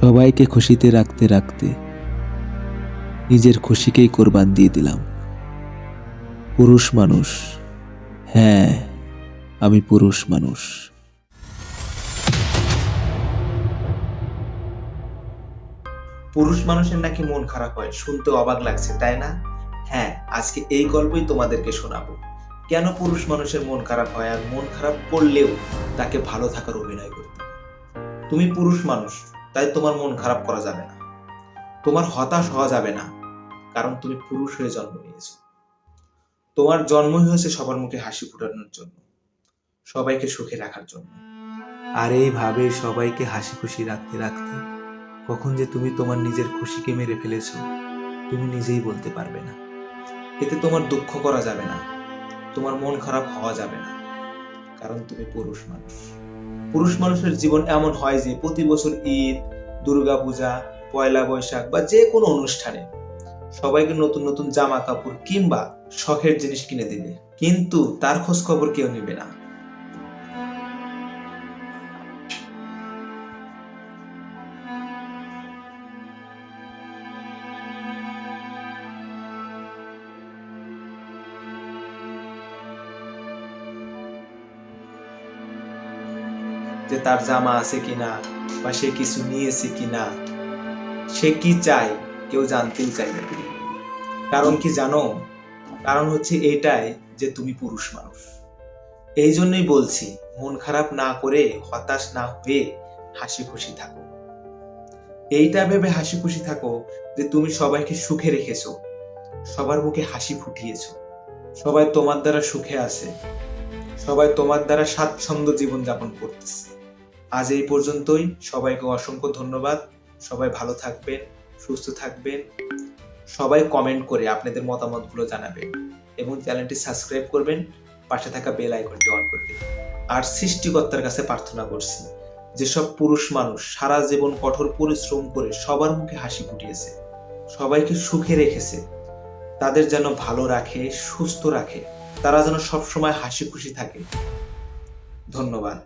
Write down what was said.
সবাইকে খুশিতে রাখতে রাখতে নিজের খুশিকেই কোরবান দিয়ে দিলাম। পুরুষ মানুষ হ্যাঁ আমি পুরুষ মানুষ। পুরুষ মানুষের নাকি মন খারাপ হয় শুনতে অবাক লাগছে, তাই না? হ্যাঁ আজকে এই গল্পই তোমাদেরকে শোনাবো। কেন পুরুষ মানুষের মন খারাপ হয় আর মন খারাপ করলেও তাকে ভালো থাকার অভিনয় করতে তুমি পুরুষ মানুষ তাই তোমার মন খারাপ করা যাবে না। তোমার হতাশ হওয়া যাবে না কারণ তুমি পুরুষ হয়ে জন্ম নিয়েছো। তোমার জন্মই হয়েছে সবার মুখে হাসি ফোটানোর জন্য সবাইকে সুখে রাখার জন্য। আর এইভাবে সবাইকে হাসি খুশি রাখতে রাখতে কখন যে তুমি তোমার নিজের খুশিকে মেরে ফেলেছ তুমি নিজেই বলতে পারবে না। এতে তোমার দুঃখ করা যাবে না তোমার মন খারাপ হওয়া যাবে না কারণ তুমি পুরুষ মানুষ। পুরুষ মানুষের জীবন এমন হয় যে প্রতি বছর ঈদ দুর্গা পূজা, পয়লা বৈশাখ বা যে কোনো অনুষ্ঠানে সবাইকে নতুন নতুন জামা কাপড় কিংবা শখের জিনিস কিনে দিবে। কিন্তু তার খোঁজ খবর কেউ নেবে না। যে তার জামা আছে কিনা বা সে কিছু নিয়েছে কিনা, সে কি চায় কেউ জানতেই চাইবে না। কারণ কি জানো? কারণ হচ্ছে এটাই যে তুমি পুরুষ মানুষ। এই জন্যই বলছি, মন খারাপ না করে, হতাশ না হয়ে হাসি খুশি থাকো। এইটা ভেবে হাসি খুশি থাকো যে তুমি সবাইকে সুখে রেখেছো, সবার মুখে হাসি ফুটিয়েছো। সবাই তোমার দ্বারা সুখে আছে, সবাই তোমার দ্বারা স্বাচ্ছন্দ্য জীবন যাপন করতেছে। আজ এই পর্যন্তই। সবাইকে অসংখ্য ধন্যবাদ। সবাই ভালো থাকবেন, সুস্থ থাকবেন। সবাই কমেন্ট করে আপনাদের মতামতগুলো জানাবেন এবং চ্যানেলটি সাবস্ক্রাইব করবেন। পাশে থাকা বেল আইকনটি অন করে আর সৃষ্টিকর্তার কাছে প্রার্থনা করছি, যেসব পুরুষ মানুষ সারা জীবন কঠোর পরিশ্রম করে সবার মুখে হাসি ফুটিয়েছে, সবাইকে সুখে রেখেছে, তাদের যেন ভালো রাখে, সুস্থ রাখে, তারা যেন সবসময় হাসি খুশি থাকে। ধন্যবাদ।